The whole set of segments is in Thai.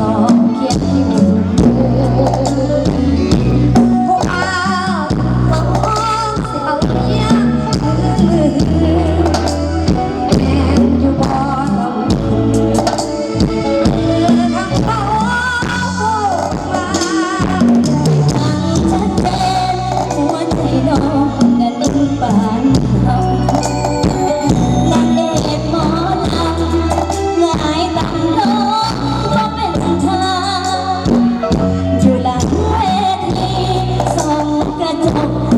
สองเคียงที่มื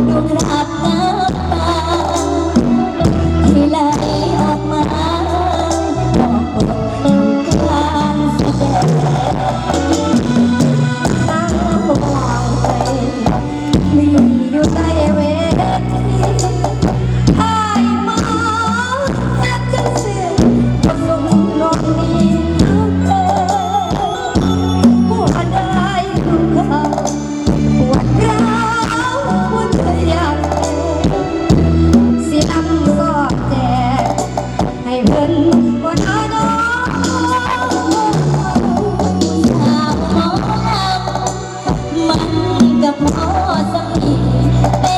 ดวงลับ เป็น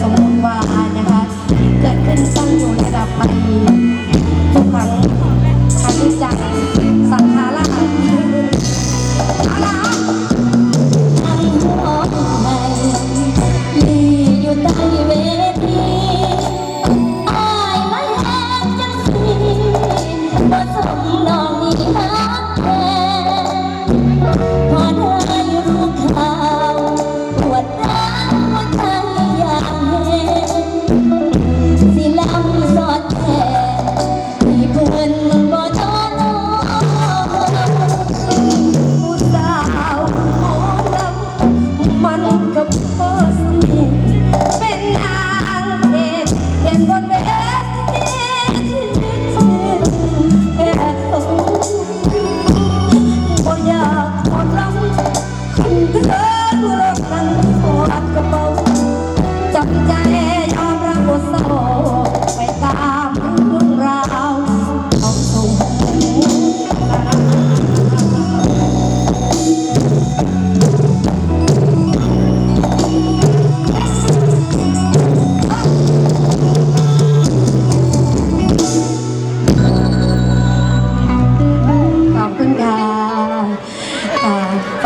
สมมติว่านะคะ เกิดขึ้นต้องอยู่ระดับไปทุกครั้งครั้งที่จักสังขาระอาลาทหัวใหม่ลีอยู่ใต้เวทีอายมันแอบจังสีผสมนอง